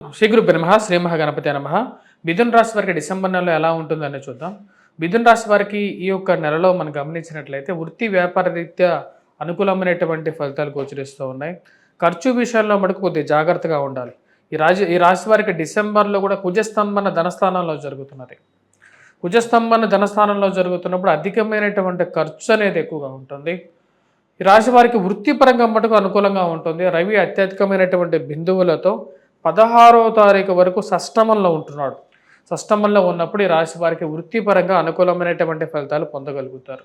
శ్రీ గురు బ్రహ్మ శ్రీ మహాగణపతి నమ. మిథున్ రాశి వారికి డిసెంబర్ నెలలో ఎలా ఉంటుందని చూద్దాం. మిథున్ రాశి వారికి ఈ యొక్క నెలలో మనం గమనించినట్లయితే వృత్తి వ్యాపార రీత్యా అనుకూలమైనటువంటి ఫలితాలు గోచరిస్తూ ఉన్నాయి. ఖర్చు విషయంలో మటుకు కొద్దిగా జాగ్రత్తగా ఉండాలి. ఈ రాజు ఈ రాశి వారికి డిసెంబర్లో కూడా కుజస్తంభన ధనస్థానంలో జరుగుతున్నది. కుజస్తంభన ధనస్థానంలో జరుగుతున్నప్పుడు అధికమైనటువంటి ఖర్చు అనేది ఎక్కువగా ఉంటుంది. ఈ రాశి వారికి వృత్తిపరంగా మటుకు అనుకూలంగా ఉంటుంది. రవి అత్యధికమైనటువంటి బిందువులతో పదహారవ తారీఖు వరకు సష్టమంలో ఉంటున్నాడు. సష్టమంలో ఉన్నప్పుడు ఈ రాశి వారికి వృత్తిపరంగా అనుకూలమైనటువంటి ఫలితాలు పొందగలుగుతారు.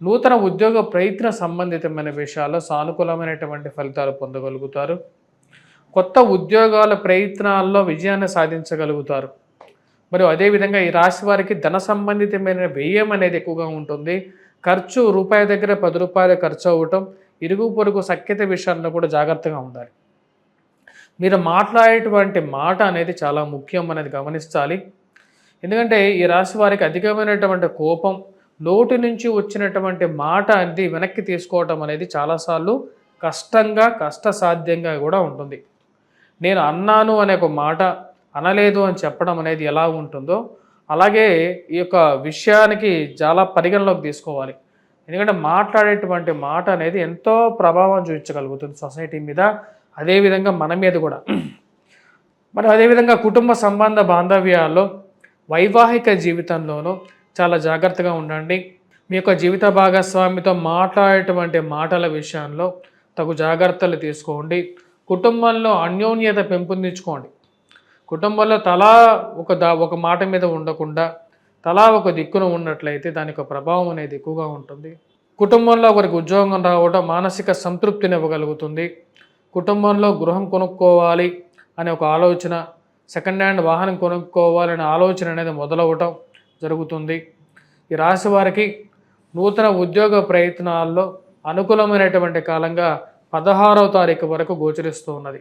నూతన ఉద్యోగ ప్రయత్న సంబంధితమైన విషయాల్లో సానుకూలమైనటువంటి ఫలితాలు పొందగలుగుతారు. కొత్త ఉద్యోగాల ప్రయత్నాల్లో విజయాన్ని సాధించగలుగుతారు. మరియు అదేవిధంగా ఈ రాశి వారికి ధన సంబంధితమైన వ్యయం అనేది ఎక్కువగా ఉంటుంది. ఖర్చు రూపాయి దగ్గర పది రూపాయలు ఖర్చు అవ్వటం ఇరుగు పొరుగు సఖ్యత విషయాల్లో కూడా జాగ్రత్తగా ఉండాలి. మీరు మాట్లాడేటువంటి మాట అనేది చాలా ముఖ్యం అనేది గమనించాలి. ఎందుకంటే ఈ రాశి వారికి అధికమైనటువంటి కోపం నోటి నుంచి వచ్చినటువంటి మాట అనేది వెనక్కి తీసుకోవటం అనేది చాలాసార్లు కష్టంగా కష్టసాధ్యంగా కూడా ఉంటుంది. నేను అన్నాను అనే ఒక మాట అనలేదు అని చెప్పడం అనేది ఎలా ఉంటుందో అలాగే ఈ యొక్క విషయానికి చాలా పరిగణలోకి తీసుకోవాలి. ఎందుకంటే మాట్లాడేటువంటి మాట అనేది ఎంతో ప్రభావం చూపించగలుగుతుంది సొసైటీ మీద అదేవిధంగా మన మీద కూడా. మరి అదేవిధంగా కుటుంబ సంబంధ బాంధవ్యాల్లో వైవాహిక జీవితంలోనూ చాలా జాగ్రత్తగా ఉండండి. మీ యొక్క జీవిత భాగస్వామితో మాట్లాడేటువంటి మాటల విషయంలో తగు జాగ్రత్తలు తీసుకోండి. కుటుంబంలో అన్యోన్యత పెంపొందించుకోండి. కుటుంబంలో తలా ఒక దా ఒక మాట మీద ఉండకుండా తలా ఒక దిక్కున ఉన్నట్లయితే దాని యొక్క ప్రభావం అనేది ఎక్కువగా ఉంటుంది. కుటుంబంలో ఒకరికి ఉద్యోగం రావడం మానసిక సంతృప్తిని ఇవ్వగలుగుతుంది. కుటుంబంలో గృహం కొనుక్కోవాలి అనే ఒక ఆలోచన సెకండ్ హ్యాండ్ వాహనం కొనుక్కోవాలనే ఆలోచన అనేది మొదలవటం జరుగుతుంది. ఈ రాశి వారికి నూతన ఉద్యోగ ప్రయత్నాల్లో అనుకూలమైనటువంటి కాలంగా పదహారవ తారీఖు వరకు గోచరిస్తూ ఉన్నది.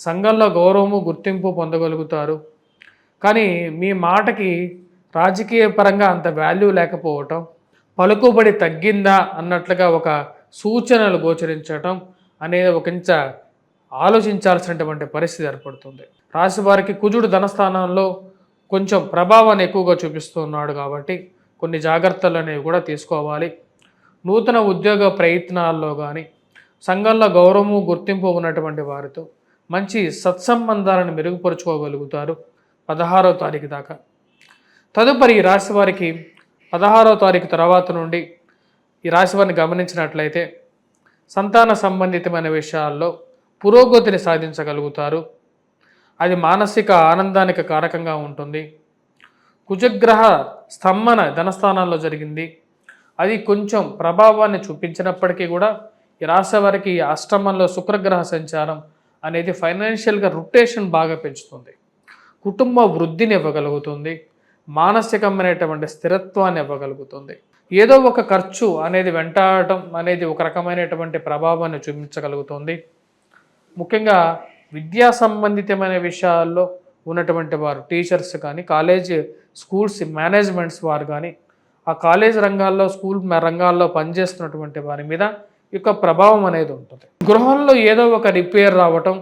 సంఘంలో గౌరవము గుర్తింపు పొందగలుగుతారు. కానీ మీ మాటకి రాజకీయ పరంగా అంత వాల్యూ లేకపోవటం పలుకుబడి తగ్గిందా అన్నట్లుగా ఒక సూచనలు గోచరించటం అనేది ఒక ఇంచ ఆలోచించాల్సినటువంటి పరిస్థితి ఏర్పడుతుంది. రాశి వారికి కుజుడు ధనస్థానంలో కొంచెం ప్రభావాన్ని ఎక్కువగా చూపిస్తున్నాడు కాబట్టి కొన్ని జాగ్రత్తలు అనేవి కూడా తీసుకోవాలి. నూతన ఉద్యోగ ప్రయత్నాల్లో కానీ సంఘంలో గౌరవము గుర్తింపు ఉన్నటువంటి వారితో మంచి సత్సంబంధాలను మెరుగుపరుచుకోగలుగుతారు పదహారో తారీఖు దాకా. తదుపరి ఈ రాశి వారికి పదహారో తారీఖు తర్వాత నుండి ఈ రాశి వారిని గమనించినట్లయితే సంతాన సంబంధితమైన విషయాల్లో పురోగతిని సాధించగలుగుతారు. అది మానసిక ఆనందానికి కారకంగా ఉంటుంది. కుజగ్రహ స్తంభన ధనస్థానాల్లో జరిగింది. అది కొంచెం ప్రభావాన్ని చూపించినప్పటికీ కూడా ఈ రాశి వారికి అష్టమంలో శుక్రగ్రహ సంచారం అనేది ఫైనాన్షియల్గా రొటేషన్ బాగా పెంచుతుంది. కుటుంబ వృద్ధిని ఇవ్వగలుగుతుంది. మానసికమైనటువంటి స్థిరత్వాన్ని ఇవ్వగలుగుతుంది. ఏదో ఒక ఖర్చు అనేది వెంటాడటం అనేది ఒక రకమైనటువంటి ప్రభావాన్ని చూపించగలుగుతుంది. ముఖ్యంగా విద్యా సంబంధితమైన విషయాల్లో ఉన్నటువంటి వారు టీచర్స్ కానీ కాలేజ్ స్కూల్స్ మేనేజ్మెంట్స్ వారు కానీ ఆ కాలేజ్ రంగాల్లో స్కూల్ రంగాల్లో పనిచేస్తున్నటువంటి వారి మీద యొక్క ప్రభావం అనేది ఉంటుంది. గృహంలో ఏదో ఒక రిపేర్ రావటం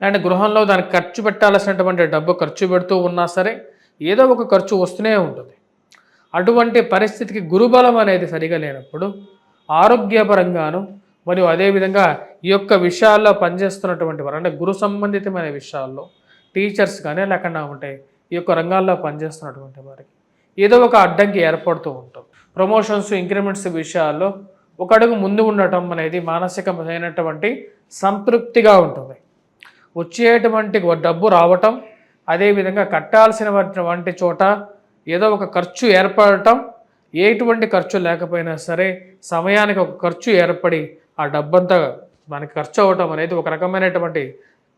అండ్ గృహంలో దానికి ఖర్చు పెట్టాల్సినటువంటి డబ్బు ఖర్చు పెడుతూ ఉన్నా సరే ఏదో ఒక ఖర్చు వస్తూనే ఉంటుంది. అటువంటి పరిస్థితికి గురుబలం అనేది సరిగా లేనప్పుడు ఆరోగ్యపరంగాను మరియు అదేవిధంగా ఈ యొక్క విషయాల్లో పనిచేస్తున్నటువంటి వారు అంటే గురు సంబంధితమైన విషయాల్లో టీచర్స్ కానీ లేకుండా ఉంటాయి ఈ యొక్క రంగాల్లో పనిచేస్తున్నటువంటి వారికి ఏదో ఒక అడ్డంకి ఏర్పడుతూ ఉంటుంది. ప్రమోషన్స్ ఇంక్రిమెంట్స్ విషయాల్లో ఒక అడుగు ముందు ఉండటం అనేది మానసికమైనటువంటి సంతృప్తిగా ఉంటుంది. వచ్చేటువంటి డబ్బు రావటం అదేవిధంగా కట్టాల్సినటువంటి చోట ఏదో ఒక ఖర్చు ఏర్పడటం ఎటువంటి ఖర్చు లేకపోయినా సరే సమయానికి ఒక ఖర్చు ఏర్పడి ఆ డబ్బంతా మనకి ఖర్చు అవ్వటం అనేది ఒక రకమైనటువంటి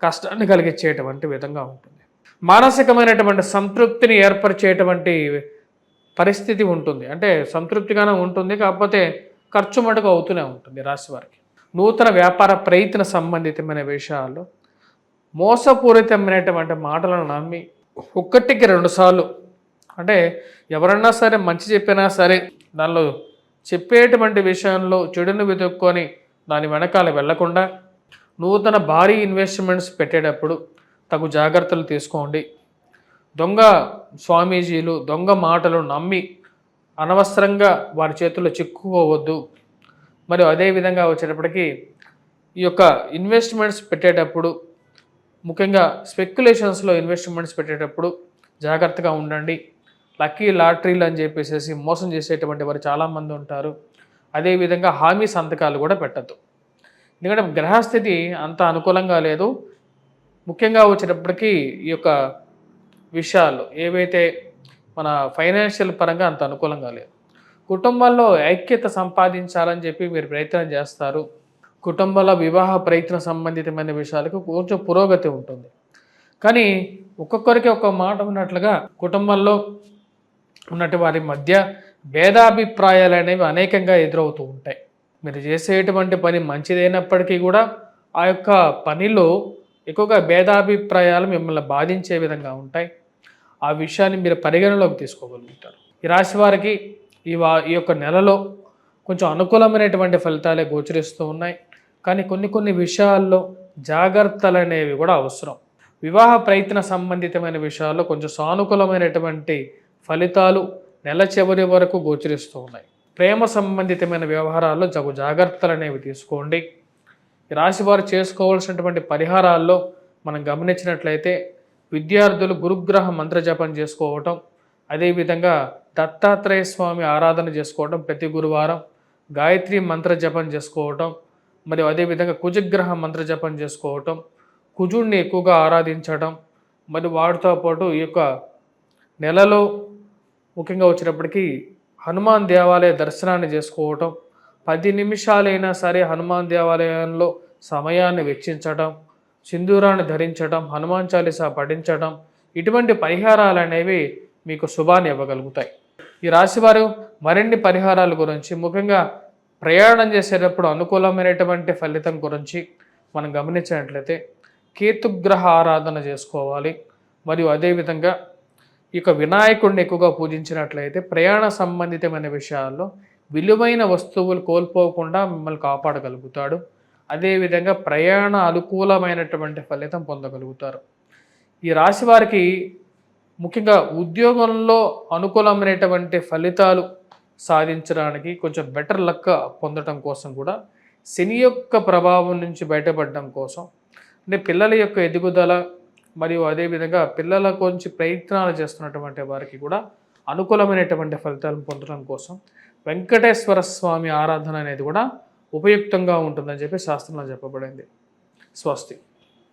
కష్టాన్ని కలిగించేటువంటి విధంగా ఉంటుంది. మానసికమైనటువంటి సంతృప్తిని ఏర్పరిచేటువంటి పరిస్థితి ఉంటుంది. అంటే సంతృప్తిగానే ఉంటుంది కాకపోతే ఖర్చు మటుకు అవుతూనే ఉంటుంది రాశి వారికి. నూతన వ్యాపార ప్రయత్న సంబంధితమైన విషయాల్లో మోసపూరితమైనటువంటి మాటలను నమ్మి ఒక్కటికి రెండుసార్లు అంటే ఎవరన్నా సరే మంచి చెప్పినా సరే దానిలో చెప్పేటువంటి విషయంలో చెడును వెతుక్కొని దాని వెనకాల వెళ్ళకుండా నూతన భారీ ఇన్వెస్ట్మెంట్స్ పెట్టేటప్పుడు తగు జాగ్రత్తలు తీసుకోండి. దొంగ స్వామీజీలు దొంగ మాటలు నమ్మి అనవసరంగా వారి చేతుల్లో చిక్కుకోవద్దు. మరి అదేవిధంగా వచ్చేటప్పటికి ఈ యొక్క ఇన్వెస్ట్మెంట్స్ పెట్టేటప్పుడు ముఖ్యంగా స్పెక్యులేషన్స్లో ఇన్వెస్ట్మెంట్స్ పెట్టేటప్పుడు జాగ్రత్తగా ఉండండి. లక్కీ లాటరీలు అని చెప్పేసి మోసం చేసేటువంటి వారు చాలామంది ఉంటారు. అదేవిధంగా హామీ సంతకాలు కూడా పెట్టద్దు. ఎందుకంటే గ్రహస్థితి అంత అనుకూలంగా లేదు. ముఖ్యంగా వచ్చేటప్పటికీ ఈ యొక్క విషయాలు ఏవైతే మన ఫైనాన్షియల్ పరంగా అంత అనుకూలంగా లేదు. కుటుంబంలో ఐక్యత సంపాదించాలని చెప్పి మీరు ప్రయత్నం చేస్తారు. కుటుంబంలో వివాహ ప్రయత్న సంబంధితమైన విషయాలకు కొంచెం పురోగతి ఉంటుంది. కానీ ఒక్కొక్కరికి ఒక మాట ఉన్నట్లుగా కుటుంబంలో ఉన్నటి వారి మధ్య భేదాభిప్రాయాలు అనేవి అనేకంగా ఎదురవుతూ ఉంటాయి. మీరు చేసేటువంటి పని మంచిదైనప్పటికీ కూడా ఆ యొక్క పనిలో ఎక్కువగా భేదాభిప్రాయాలు మిమ్మల్ని బాధించే విధంగా ఉంటాయి. ఆ విషయాన్ని మీరు పరిగణలోకి తీసుకోగలుగుతారు. ఈ రాశి వారికి ఈ వా ఈ యొక్క నెలలో కొంచెం అనుకూలమైనటువంటి ఫలితాలే గోచరిస్తూ ఉన్నాయి. కానీ కొన్ని కొన్ని విషయాల్లో జాగ్రత్తలు అనేవి కూడా అవసరం. వివాహ ప్రయత్న సంబంధితమైన విషయాల్లో కొంచెం సానుకూలమైనటువంటి ఫలితాలు నెల చివరి వరకు గోచరిస్తూ ఉన్నాయి. ప్రేమ సంబంధితమైన వ్యవహారాల్లో జగు జాగ్రత్తలు అనేవి తీసుకోండి. రాశివారు రాశి వారు చేసుకోవాల్సినటువంటి పరిహారాల్లో మనం గమనించినట్లయితే విద్యార్థులు గురుగ్రహ మంత్రజపం చేసుకోవటం అదేవిధంగా దత్తాత్రేయ స్వామి ఆరాధన చేసుకోవటం ప్రతి గురువారం గాయత్రి మంత్ర జపం చేసుకోవటం మరియు అదేవిధంగా కుజగ్రహ మంత్ర జపం చేసుకోవటం కుజుడిని ఎక్కువగా ఆరాధించడం మరి వాటితో పాటు ఈ యొక్క నెలలో ముఖ్యంగా వచ్చినప్పటికీ హనుమాన్ దేవాలయ దర్శనాన్ని చేసుకోవటం పది నిమిషాలైనా సరే హనుమాన్ దేవాలయంలో సమయాన్ని వెచ్చించటం సింధూరాన్ని ధరించడం హనుమాన్ చాలీసా పఠించడం ఇటువంటి పరిహారాలు అనేవి మీకు శుభాన్ని ఇవ్వగలుగుతాయి. ఈ రాశివారు మరిన్ని పరిహారాల గురించి ముఖ్యంగా ప్రయాణం చేసేటప్పుడు అనుకూలమైనటువంటి ఫలితం గురించి మనం గమనించినట్లయితే కేతుగ్రహ ఆరాధన చేసుకోవాలి. మరియు అదేవిధంగా ఈ యొక్క వినాయకుడిని ఎక్కువగా పూజించినట్లయితే ప్రయాణ సంబంధితమైన విషయాల్లో విలువైన వస్తువులు కోల్పోకుండా మిమ్మల్ని కాపాడగలుగుతాడు. అదేవిధంగా ప్రయాణ అనుకూలమైనటువంటి ఫలితం పొందగలుగుతారు. ఈ రాశి వారికి ముఖ్యంగా ఉద్యోగంలో అనుకూలమైనటువంటి ఫలితాలు సాధించడానికి కొంచెం బెటర్ లక్ పొందడం కోసం కూడా శని యొక్క ప్రభావం నుంచి బయటపడడం కోసం అంటే పిల్లల యొక్క ఎదుగుదల మరియు అదేవిధంగా పిల్లల గురించి ప్రయత్నాలు చేస్తున్నటువంటి వారికి కూడా అనుకూలమైనటువంటి ఫలితాలను పొందడం కోసం వెంకటేశ్వర స్వామి ఆరాధన అనేది కూడా ఉపయుక్తంగా ఉంటుందని చెప్పి శాస్త్రంలో చెప్పబడింది. స్వస్తి.